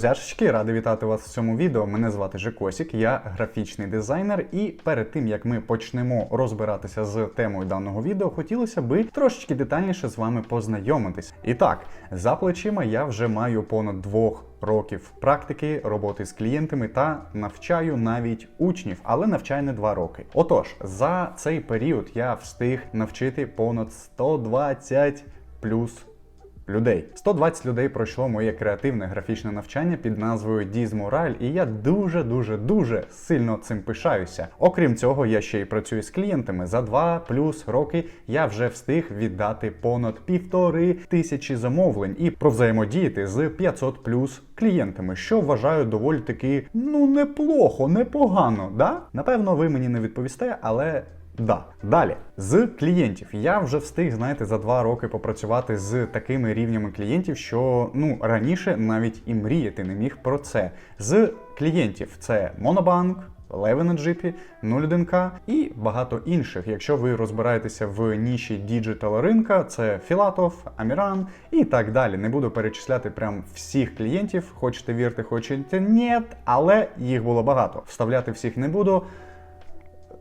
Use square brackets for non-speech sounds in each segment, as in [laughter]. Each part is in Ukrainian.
друзяшечки, радий вітати вас в цьому відео. Мене звати Жекосік, я графічний дизайнер. І перед тим як ми почнемо розбиратися з темою даного відео, хотілося би трошечки детальніше з вами познайомитись. І так, за плечима я вже маю понад двох. Років практики роботи з клієнтами та навчаю навіть учнів, але навчаю не два роки. Отож, за цей період я встиг навчити понад 120 плюс людей. 120 людей пройшло моє креативне графічне навчання під назвою Moral, і я дуже дуже дуже сильно цим пишаюся. Окрім цього, я ще й працюю з клієнтами. За 2 плюс роки я вже встиг віддати понад півтори тисячі замовлень і провзаємодіяти з 500 плюс клієнтами, що вважаю доволі таки ну неплохо, непогано. Да? Напевно, ви мені не відповісте, але. Да. Далі з клієнтів я вже встиг, знаєте, за два роки попрацювати з такими рівнями клієнтів, що ну раніше навіть і мріяти не міг про це. З клієнтів це Monobank, Leven GP, 01K і багато інших. Якщо ви розбираєтеся в ніші діджитал ринка, це Філатов, Аміран і так далі. Не буду перечисляти прям всіх клієнтів, хочете вірте, хочете ні, але їх було багато. Вставляти всіх не буду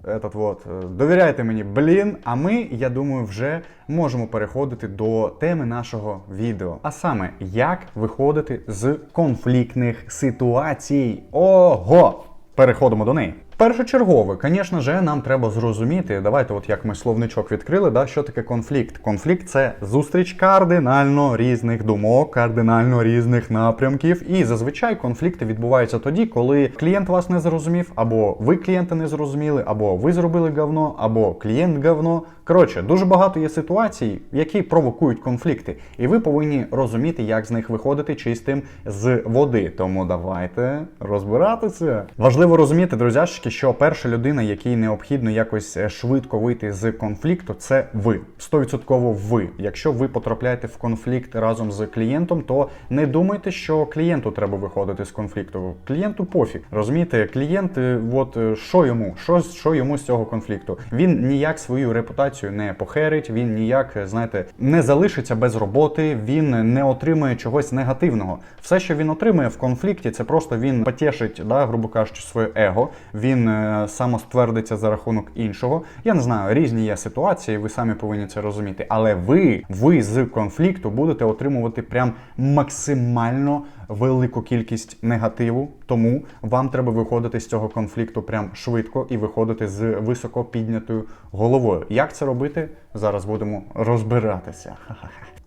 этот вот, е, довіряйте мені, блін. А ми, я думаю, вже можемо переходити до теми нашого відео. А саме, як виходити з конфліктних ситуацій. Ого! Переходимо до неї. Першочергове, звісно ж, нам треба зрозуміти. Давайте, от як ми словничок відкрили, да, що таке конфлікт. Конфлікт це зустріч кардинально різних думок, кардинально різних напрямків. І зазвичай конфлікти відбуваються тоді, коли клієнт вас не зрозумів, або ви клієнта не зрозуміли, або ви зробили говно, або клієнт говно. Коротше, дуже багато є ситуацій, які провокують конфлікти, і ви повинні розуміти, як з них виходити чистим з води. Тому давайте розбиратися. Важливо розуміти, друзяшки, що перша людина, якій необхідно якось е, швидко вийти з конфлікту, це ви. 100% ви. Якщо ви потрапляєте в конфлікт разом з клієнтом, то не думайте, що клієнту треба виходити з конфлікту. Клієнту пофіг. Розумієте, клієнт, е, от е, що йому, що, що йому з цього конфлікту. Він ніяк свою репутацію не похерить, він ніяк, знаєте, не залишиться без роботи, він не отримує чогось негативного. Все, що він отримує в конфлікті, це просто він потішить, да, грубо кажучи, своє его. Він е, самоствердиться за рахунок іншого. Я не знаю, різні є ситуації, ви самі повинні це розуміти. Але ви, ви з конфлікту будете отримувати прям максимально велику кількість негативу. Тому вам треба виходити з цього конфлікту прям швидко і виходити з високо піднятою головою. Як це робити? Зараз будемо розбиратися.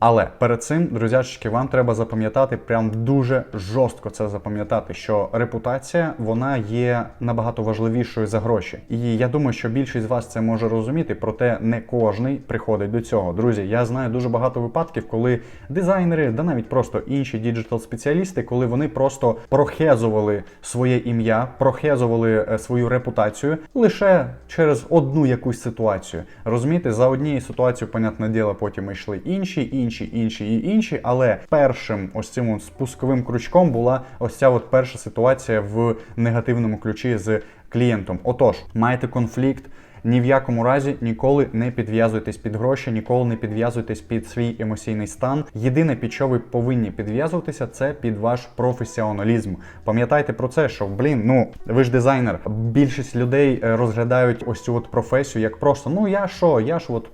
Але перед цим, друзячки, вам треба запам'ятати, прям дуже жорстко це запам'ятати, що репутація вона є набагато важливішою за гроші. І я думаю, що більшість з вас це може розуміти, проте не кожний приходить до цього. Друзі, я знаю дуже багато випадків, коли дизайнери, да навіть просто інші діджитал-спеціалісти, коли вони просто прохезували своє ім'я, прохезували е, свою репутацію лише через одну якусь ситуацію. Розумієте, за однією ситуацією, понятне діло, потім йшли інші, інші, інші інші і інші. Але першим ось цим спусковим крючком була ось ця от перша ситуація в негативному ключі з клієнтом. Отож, маєте конфлікт. Ні в якому разі ніколи не підв'язуйтесь під гроші, ніколи не підв'язуйтесь під свій емоційний стан. Єдине, під що ви повинні підв'язуватися, це під ваш професіоналізм. Пам'ятайте про це, що блін, ну ви ж дизайнер. Більшість людей е, розглядають ось цю от професію як просто ну я що, я ж от.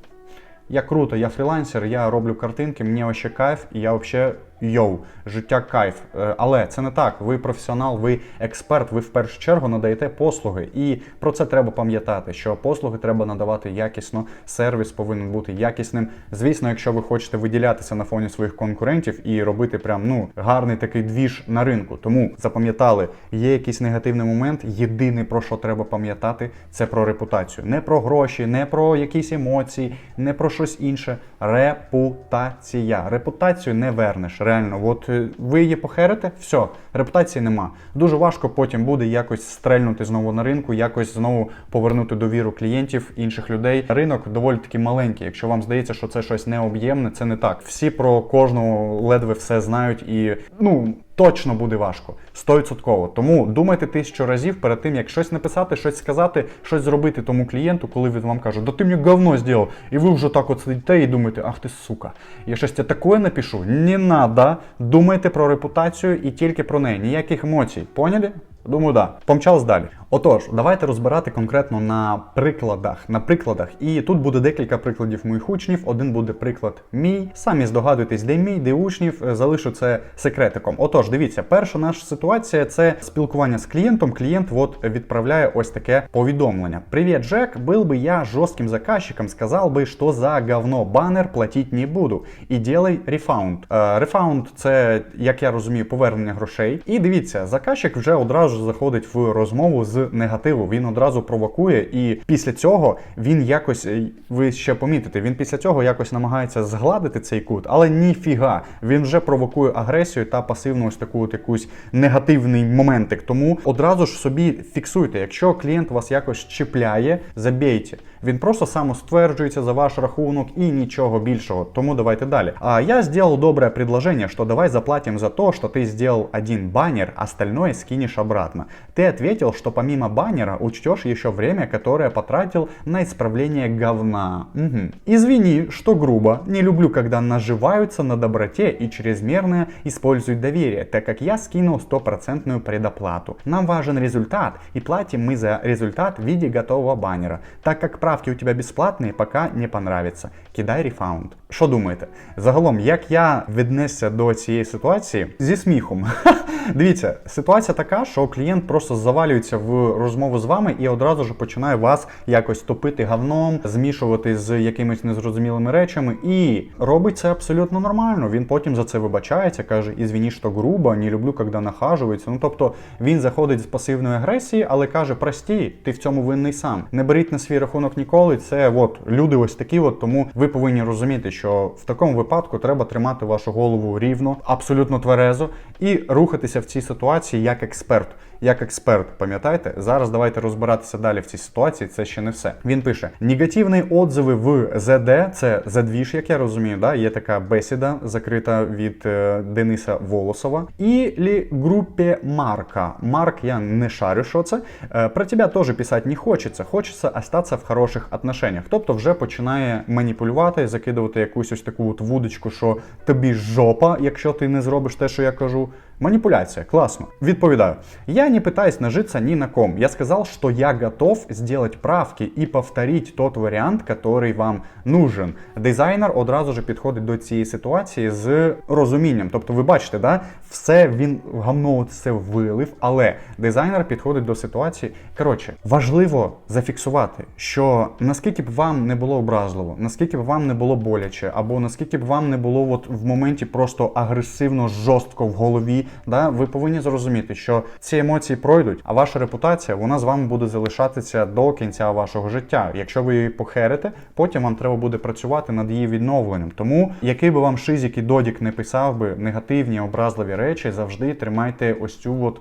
Я круто, я фрілансер, я роблю картинки, мне вообще кайф, і я вообще йоу, життя кайф. Е, Але це не так. Ви професіонал, ви експерт, ви в першу чергу надаєте послуги. І про це треба пам'ятати, що послуги треба надавати якісно, сервіс повинен бути якісним. Звісно, якщо ви хочете виділятися на фоні своїх конкурентів і робити прям ну гарний такий двіж на ринку. Тому запам'ятали, є якийсь негативний момент. Єдине про що треба пам'ятати, це про репутацію. Не про гроші, не про якісь емоції, не про щось інше. Репутація. Репутацію не вернеш. Реально, от е, ви її похерите, все, репутації нема. Дуже важко потім буде якось стрельнути знову на ринку, якось знову повернути довіру клієнтів, інших людей. Ринок доволі таки маленький. Якщо вам здається, що це щось необ'ємне, це не так. Всі про кожного ледве все знають і ну. Точно буде важко. 100%. Тому думайте тисячу разів перед тим, як щось написати, щось сказати, щось зробити тому клієнту, коли він вам каже, да ти мені говно зробив. І ви вже так от сидите і думаєте, ах ти сука, я щось тебе таке напишу. Не надо. Думайте про репутацію і тільки про неї. Ніяких емоцій. Поняли? Думаю, да. Помчалось далі. Отож, давайте розбирати конкретно на прикладах. На прикладах. І тут буде декілька прикладів моїх учнів. Один буде приклад мій. Самі здогадуйтесь, де мій, де учнів. Е, Залишу це секретиком. Отож, дивіться, перша наша ситуація це спілкування з клієнтом. Клієнт от відправляє ось таке повідомлення. Привіт, Жек. Был бы я жорстким заказчиком, сказал бы, что за говно банер платить не буду. І делай рефаунд. Е, Рефаунд це, як я розумію, повернення грошей. І дивіться, заказчик вже одразу заходить в розмову з негативу. Він одразу провокує, і після цього він якось, е, ви ще помітите, він після цього якось намагається згладити цей кут, але ніфіга. Він вже провокує агресію та пасивну ось таку от якусь негативний моментик. Тому одразу ж собі фіксуйте, якщо клієнт вас якось чіпляє, забійте. Він просто самостверджується за ваш рахунок і нічого більшого. Тому давайте далі. А я сделал доброе предложение, что давай заплатим за то, что ты сделал один баннер, остальное скинешь обратно. Ты ответил, что помимо баннера учтешь еще время, которое потратил на исправление говна. Мгм. Извини, что грубо. Не люблю, когда наживаются на доброте и чрезмерно используют доверие, так как я скинул стопроцентную предоплату. Нам важен результат, и платим мы за результат в виде готового баннера. Так как правки у тебя бесплатные, пока не понравится. Кидай рефаунд. Що думаєте? Загалом, як я віднесся до цієї ситуації зі сміхом. [laughs] Дивіться, ситуація така, що клієнт просто завалюється в розмову з вами і одразу ж починає вас якось топити говном, змішувати з якимись незрозумілими речами, і робить це абсолютно нормально. Він потім за це вибачається, каже: ізвіні, що грубо, не люблю, коли нахажується. Ну тобто він заходить з пасивної агресії, але каже: прості, ти в цьому винний сам. Не беріть на свій рахунок ніколи. Це от люди ось такі, от тому ви повинні розуміти, що в такому випадку треба тримати вашу голову рівно, абсолютно тверезо і рухатися в цій ситуації як експерт. Як експерт, пам'ятаєте? Зараз давайте розбиратися далі в цій ситуації. Це ще не все. Він пише: негативні отзиви в ЗД, це задвіж, як я розумію, да? є така бесіда, закрита від е, Дениса Волосова. І лі групі Марка. Марк, я не шарю, що це. Е, про тебе теж писати не хочеться. Хочеться остатися в хороших отношениях. Тобто вже починає маніпулювати, закидувати якусь ось таку от вудочку, що тобі жопа, якщо ти не зробиш те, що я кажу. Манипуляция, классно. Відповідаю. Я не пытаюсь нажиться ни на ком. Я сказал, что я готов сделать правки и повторить тот варіант, который вам нужен. Дизайнер одразу ж підходить до цієї ситуації з розумінням. Тобто, ви бачите, да, все він гамно це вилив, але дизайнер підходить до ситуації. Коротше, важливо зафіксувати, що наскільки б вам не було образливо, наскільки б вам не було боляче, або наскільки б вам не було от в моменті просто агресивно, жорстко в голові. Да, ви повинні зрозуміти, що ці емоції пройдуть, а ваша репутація вона з вами буде залишатися до кінця вашого життя. Якщо ви її похерите, потім вам треба буде працювати над її відновленням. Тому який би вам шизік і додік не писав би негативні, образливі речі, завжди тримайте ось цю от.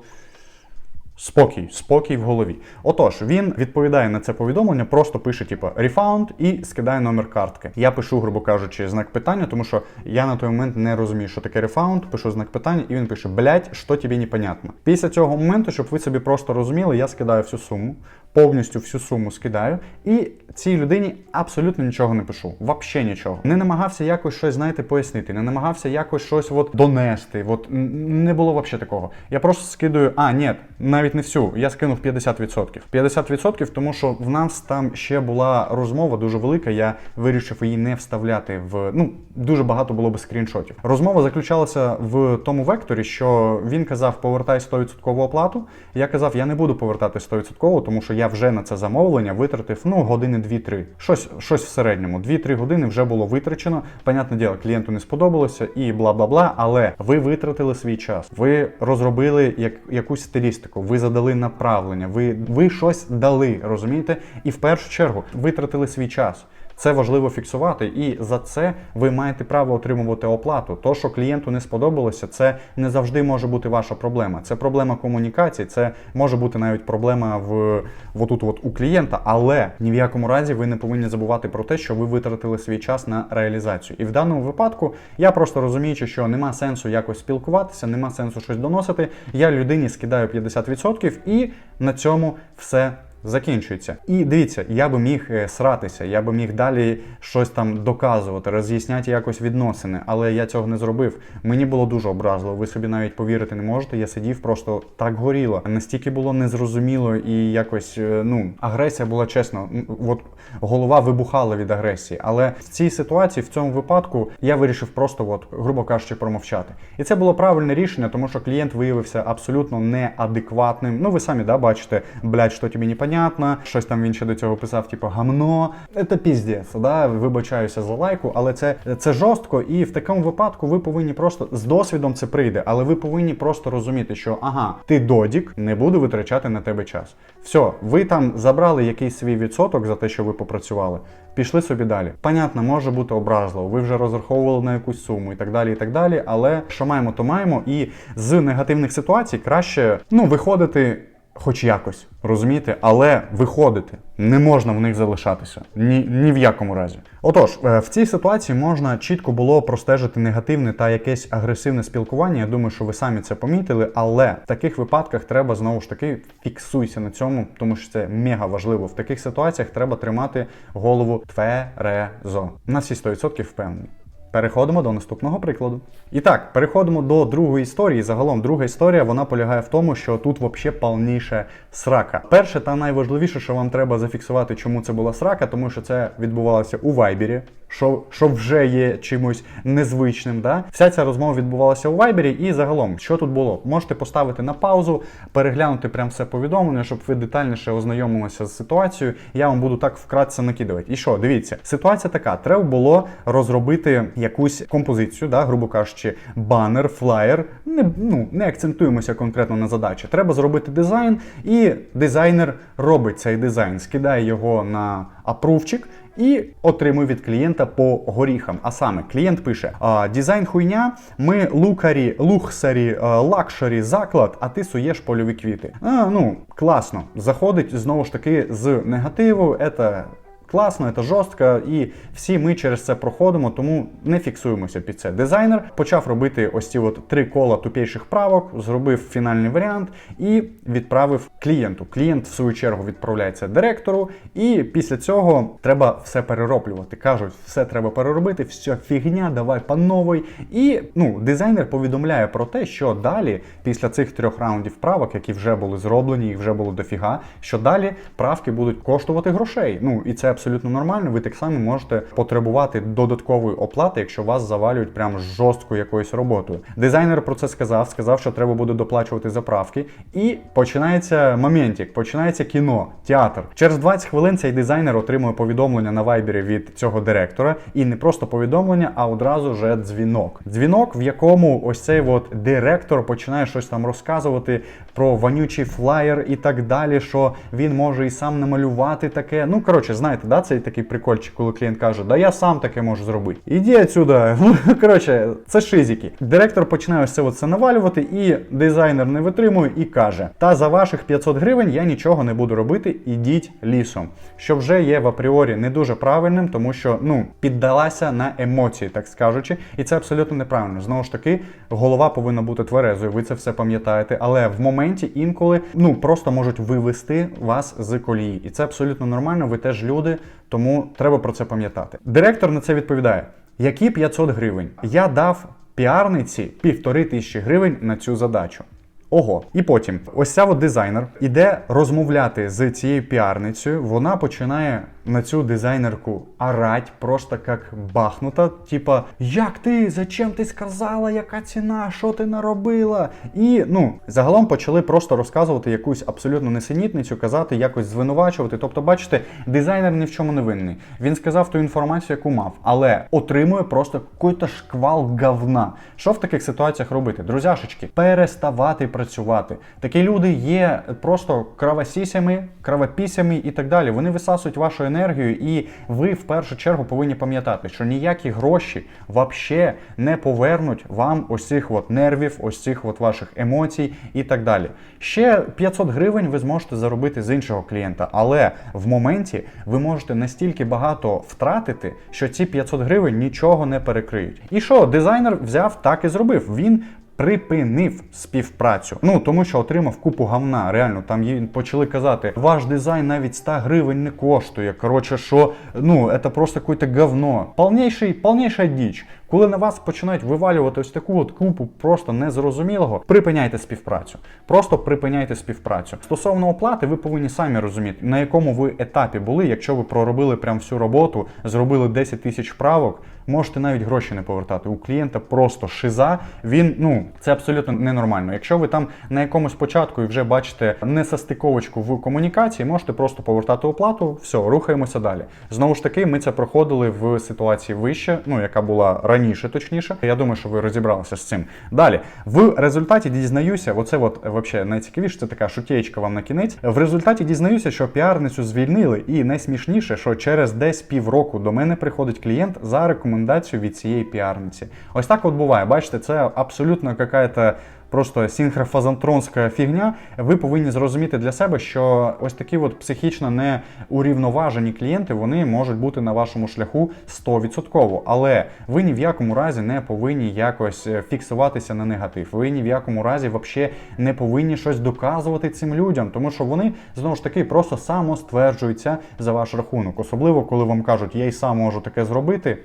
Спокій, спокій в голові. Отож, він відповідає на це повідомлення, просто пише, типу, refund і скидає номер картки. Я пишу, грубо кажучи, знак питання, тому що я на той момент не розумію, що таке refund, пишу знак питання, і він пише: блять, що тобі непонятно. Після цього моменту, щоб ви собі просто розуміли, я скидаю всю суму, повністю всю суму скидаю, і цій людині абсолютно нічого не пишу. Вообще нічого. Не намагався якось щось, знаєте, пояснити, не намагався якось щось от донести. От не було вообще такого. Я просто скидаю, а, ні, навіть не всю. Я скинув 50%. 50%, тому що в нас там ще була розмова дуже велика. Я вирішив її не вставляти в. Ну, дуже багато було би скріншотів. Розмова заключалася в тому векторі, що він казав, повертай 100% оплату. Я казав, я не буду повертати 100%, тому що я вже на це замовлення витратив ну, години 2-3. Щось, щось в середньому. 2-3 години вже було витрачено. Понятне діло, клієнту не сподобалося і бла бла бла. Але ви витратили свій час, ви розробили як, якусь стилістику, ви задали направлення, ви, ви щось дали, розумієте? І в першу чергу витратили свій час. Це важливо фіксувати, і за це ви маєте право отримувати оплату. То, що клієнту не сподобалося, це не завжди може бути ваша проблема. Це проблема комунікації, це може бути навіть проблема в отут, от у клієнта, але ні в якому разі ви не повинні забувати про те, що ви витратили свій час на реалізацію. І в даному випадку я просто розуміючи, що нема сенсу якось спілкуватися, нема сенсу щось доносити. Я людині скидаю 50% і на цьому все. Закінчується. І дивіться, я би міг е, сратися, я би міг далі щось там доказувати, роз'ясняти якось відносини, але я цього не зробив. Мені було дуже образливо. Ви собі навіть повірити не можете. Я сидів просто так горіло. Настільки було незрозуміло і якось е, ну агресія була чесно. От голова вибухала від агресії. Але в цій ситуації, в цьому випадку, я вирішив просто, от, грубо кажучи, промовчати. І це було правильне рішення, тому що клієнт виявився абсолютно неадекватним. Ну, ви самі да, бачите, блядь, що тобі непонятно. Щось там він ще до цього писав, типу, гамно. Це піздець, да? вибачаюся за лайку, але це, це жорстко, і в такому випадку ви повинні просто з досвідом це прийде, але ви повинні просто розуміти, що ага, ти додік, не буду витрачати на тебе час. Все, ви там забрали якийсь свій відсоток за те, що ви попрацювали. Пішли собі далі. Понятно, може бути образливо. Ви вже розраховували на якусь суму і так далі, і так далі. Але що маємо, то маємо. І з негативних ситуацій краще ну виходити. Хоч якось, розумієте, але виходити не можна в них залишатися ні, ні в якому разі. Отож, е, в цій ситуації можна чітко було простежити негативне та якесь агресивне спілкування. Я думаю, що ви самі це помітили, але в таких випадках треба знову ж таки фіксуйся на цьому, тому що це мега важливо. В таких ситуаціях треба тримати голову тверезо. На всі 100% впевнений. Переходимо до наступного прикладу. І так, переходимо до другої історії. Загалом, друга історія вона полягає в тому, що тут взагалі повніше срака. Перше та найважливіше, що вам треба зафіксувати, чому це була срака, тому що це відбувалося у Вайбері, що, що вже є чимось незвичним. Да? Вся ця розмова відбувалася у Вайбері, і загалом, що тут було? Можете поставити на паузу, переглянути прям все повідомлення, щоб ви детальніше ознайомилися з ситуацією. Я вам буду так вкратце накидувати. І що, дивіться, ситуація така: треба було розробити якусь композицію, да, грубо кажучи, банер, флаєр. Не, ну, не акцентуємося конкретно на задачі. Треба зробити дизайн, і дизайнер робить цей дизайн, скидає його на апрувчик. І отримує від клієнта по горіхам. А саме клієнт пише: дизайн хуйня, ми лукарі, лухсарі, а, лакшері, заклад, а ти суєш польові квіти. А, ну, класно. Заходить знову ж таки з негативу. Це Класно, це жорстко, і всі ми через це проходимо, тому не фіксуємося під це. Дизайнер почав робити ось ці от три кола тупейших правок, зробив фінальний варіант і відправив клієнту. Клієнт, в свою чергу, відправляється директору, і після цього треба все перероблювати. Кажуть, все треба переробити, все фігня, давай по новій. І ну, дизайнер повідомляє про те, що далі, після цих трьох раундів правок, які вже були зроблені, їх вже було дофіга, що далі правки будуть коштувати грошей. Ну і це абсолютно нормально. Ви так само можете потребувати додаткової оплати, якщо вас завалюють прям жорсткою якоюсь роботою. Дизайнер про це сказав, сказав, що треба буде доплачувати за правки. І починається моментик, починається кіно, театр. Через 20 хвилин цей дизайнер отримує повідомлення на вайбері від цього директора, і не просто повідомлення, а одразу же дзвінок. Дзвінок, в якому ось цей от директор починає щось там розказувати про вонючий флаєр і так далі, що він може і сам намалювати таке. Ну коротше, знаєте, да, цей такий прикольчик, коли клієнт каже, да я сам таке можу зробити. Іди отсюда. [laughs] Коротше, це шизики. Директор починає ось це навалювати, і дизайнер не витримує і каже: Та за ваших 500 гривень я нічого не буду робити, ідіть лісом. Що вже є в апріорі не дуже правильним, тому що ну піддалася на емоції, так скажучи, і це абсолютно неправильно. Знову ж таки, голова повинна бути тверезою. Ви це все пам'ятаєте, але в моменті інколи ну просто можуть вивести вас з колії, і це абсолютно нормально. Ви теж люди, тому треба про це пам'ятати. Директор на це відповідає: які 500 гривень? Я дав піарниці півтори тисячі гривень на цю задачу. Ого, і потім ось ця от дизайнер іде розмовляти з цією піарницею. Вона починає на цю дизайнерку орать, просто як бахнута. Типа, як ти? Зачем ти сказала, яка ціна? Що ти наробила? І ну загалом почали просто розказувати якусь абсолютно несенітницю, казати, якось звинувачувати. Тобто, бачите, дизайнер ні в чому не винний. Він сказав ту інформацію, яку мав, але отримує просто якийсь шквал говна. Що в таких ситуаціях робити? Друзяшечки, переставати працювати. Такі люди є просто кровосісями, кровопісями і так далі. Вони висасують вашу енергію, і ви в першу чергу повинні пам'ятати, що ніякі гроші вообще не повернуть вам ось цих от нервів, ось цих от ваших емоцій і так далі. Ще 500 гривень ви зможете заробити з іншого клієнта, але в моменті ви можете настільки багато втратити, що ці 500 гривень нічого не перекриють. І що, дизайнер взяв так і зробив. Він припинив співпрацю. Ну тому що отримав купу гавна. Реально, там їй почали казати, ваш дизайн навіть 100 гривень не коштує. Коротше, що ну це просто якесь говно. Повніший, повніша діч. Коли на вас починають вивалювати ось таку от купу просто незрозумілого, припиняйте співпрацю. Просто припиняйте співпрацю. Стосовно оплати, ви повинні самі розуміти, на якому ви етапі були, якщо ви проробили прям всю роботу, зробили 10 тисяч правок. Можете навіть гроші не повертати. У клієнта просто шиза. Він ну це абсолютно ненормально. Якщо ви там на якомусь початку і вже бачите несостиковочку в комунікації, можете просто повертати оплату. Все, рухаємося далі. Знову ж таки, ми це проходили в ситуації вище, ну яка була раніше, точніше. Я думаю, що ви розібралися з цим. Далі в результаті дізнаюся, оце от вообще найцікавіше, це така шутєчка вам на кінець. В результаті дізнаюся, що піарницю звільнили, і найсмішніше, що через десь півроку до мене приходить клієнт за рекомендацію від цієї піарниці. Ось так от буває. Бачите, це абсолютно какая-то просто синхрофазантронська фігня. Ви повинні зрозуміти для себе, що ось такі от психічно неурівноважені клієнти вони можуть бути на вашому шляху 100%. Але ви ні в якому разі не повинні якось е, фіксуватися на негатив. Ви ні в якому разі взагалі не повинні щось доказувати цим людям, тому що вони знову ж таки просто самостверджуються за ваш рахунок. Особливо, коли вам кажуть, я й сам можу таке зробити.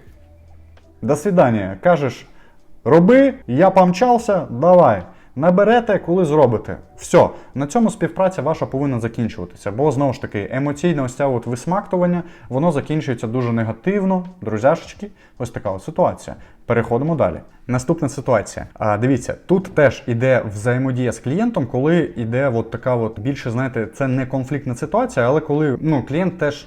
До свидання. Кажеш, роби, я помчався, давай. Наберете, коли зробите. Все, на цьому співпраця ваша повинна закінчуватися. Бо знову ж таки, емоційне ось це от висмактування, воно закінчується дуже негативно. Друзяшечки, ось така от ситуація. Переходимо далі. Наступна ситуація. А дивіться, тут теж іде взаємодія з клієнтом, коли іде от така, от більше, знаєте, це не конфліктна ситуація, але коли ну, клієнт теж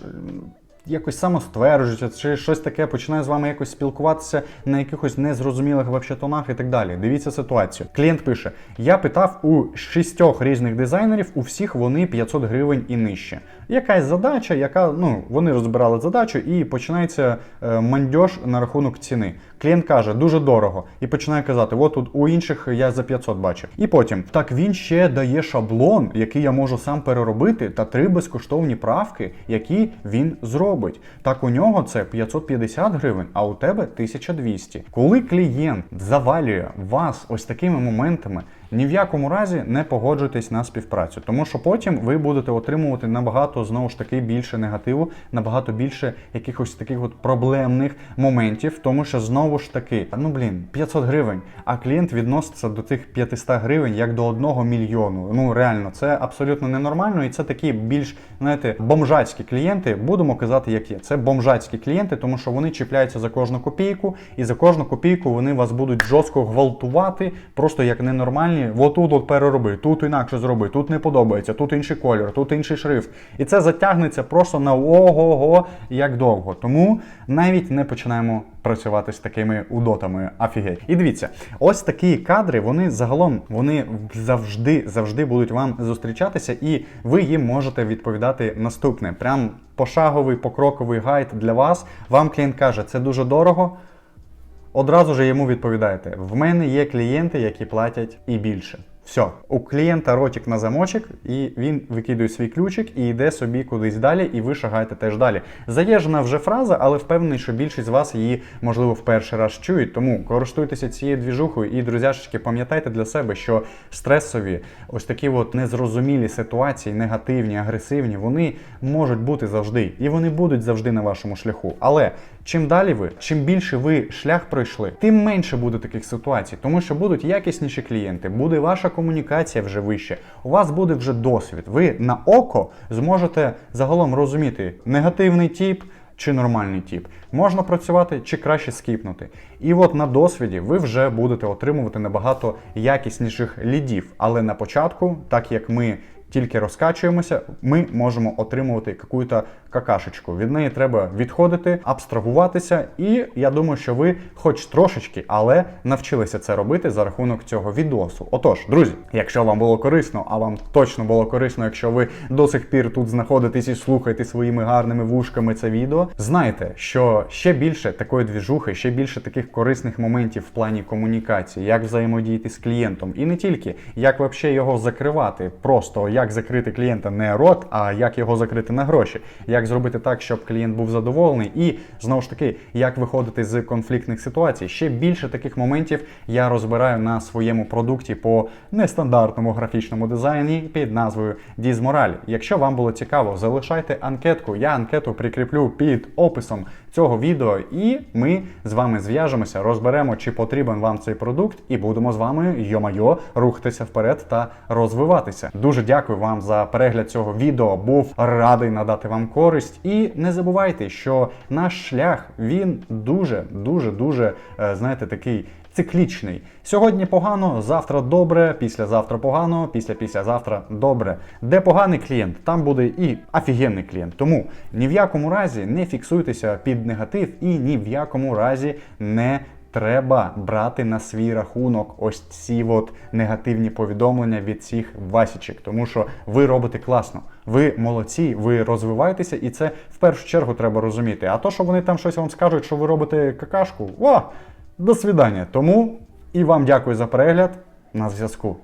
якось самостверджується, чи щось таке починає з вами якось спілкуватися на якихось незрозумілих вообще тонах і так далі. Дивіться ситуацію. Клієнт пише: Я питав у шістьох різних дизайнерів, у всіх вони 500 гривень і нижче. Якась задача, яка ну вони розбирали задачу, і починається е, мандьож на рахунок ціни. Клієнт каже, дуже дорого, і починає казати: от тут у інших я за 500 бачив. І потім так він ще дає шаблон, який я можу сам переробити, та три безкоштовні правки, які він зробить. Так у нього це 550 гривень, а у тебе 1200. Коли клієнт завалює вас ось такими моментами. Ні в якому разі не погоджуйтесь на співпрацю, тому що потім ви будете отримувати набагато знову ж таки більше негативу, набагато більше якихось таких от проблемних моментів, тому що знову ж таки, ну блін, 500 гривень, а клієнт відноситься до цих 500 гривень як до одного мільйону. Ну реально, це абсолютно ненормально, і це такі більш знаєте бомжацькі клієнти. Будемо казати, як є. Це бомжацькі клієнти, тому що вони чіпляються за кожну копійку, і за кожну копійку вони вас будуть жорстко гвалтувати, просто як ненормальні. Отут от перероби, тут інакше зроби, тут не подобається, тут інший колір, тут інший шрифт. І це затягнеться просто на ого-го як довго. Тому навіть не починаємо працювати з такими удотами. Афігеть. І дивіться, ось такі кадри, вони загалом вони завжди завжди будуть вам зустрічатися, і ви їм можете відповідати наступне. Прям пошаговий, покроковий гайд для вас. Вам клієнт каже, це дуже дорого. Одразу ж йому відповідаєте: в мене є клієнти, які платять і більше. Все, у клієнта ротик на замочок, і він викидує свій ключик і йде собі кудись далі, і ви шагаєте теж далі. Заєжена вже фраза, але впевнений, що більшість з вас її, можливо, в перший раз чують. Тому користуйтеся цією двіжухою і, друзяшечки, пам'ятайте для себе, що стресові, ось такі от незрозумілі ситуації, негативні, агресивні, вони можуть бути завжди, і вони будуть завжди на вашому шляху. Але чим далі ви, чим більше ви шлях пройшли, тим менше буде таких ситуацій, тому що будуть якісніші клієнти, буде ваша комунікація вже вище, у вас буде вже досвід. Ви на око зможете загалом розуміти негативний тип. Чи нормальний тип, можна працювати чи краще скіпнути. І от на досвіді ви вже будете отримувати набагато якісніших лідів. Але на початку, так як ми тільки розкачуємося, ми можемо отримувати якусь какашечку. Від неї треба відходити, абстрагуватися, і я думаю, що ви хоч трошечки, але навчилися це робити за рахунок цього відосу. Отож, друзі, якщо вам було корисно, а вам точно було корисно, якщо ви до сих пір тут знаходитесь і слухаєте своїми гарними вушками це відео, знайте, що ще більше такої двіжухи, ще більше таких корисних моментів в плані комунікації, як взаємодіяти з клієнтом, і не тільки як вообще його закривати, просто як закрити клієнта не рот, а як його закрити на гроші, як зробити так, щоб клієнт був задоволений, і знову ж таки, як виходити з конфліктних ситуацій. Ще більше таких моментів я розбираю на своєму продукті по нестандартному графічному дизайні під назвою Дізмораль. Якщо вам було цікаво, залишайте анкетку. Я анкету прикріплю під описом цього відео, і ми з вами зв'яжемося, розберемо, чи потрібен вам цей продукт, і будемо з вами йо-майо рухатися вперед та розвиватися. Дуже дякую вам за перегляд цього відео. Був радий надати вам користь. І не забувайте, що наш шлях він дуже, дуже, дуже, е, знаєте, такий. Циклічний. Сьогодні погано, завтра добре, післязавтра погано, після післязавтра добре. Де поганий клієнт, там буде і офігенний клієнт. Тому ні в якому разі не фіксуйтеся під негатив і ні в якому разі не треба брати на свій рахунок ось ці от негативні повідомлення від цих васічок, тому що ви робите класно. Ви молодці, ви розвиваєтеся, і це в першу чергу треба розуміти. А то, що вони там щось вам скажуть, що ви робите какашку, о, до свидання. Тому і вам дякую за перегляд. На зв'язку.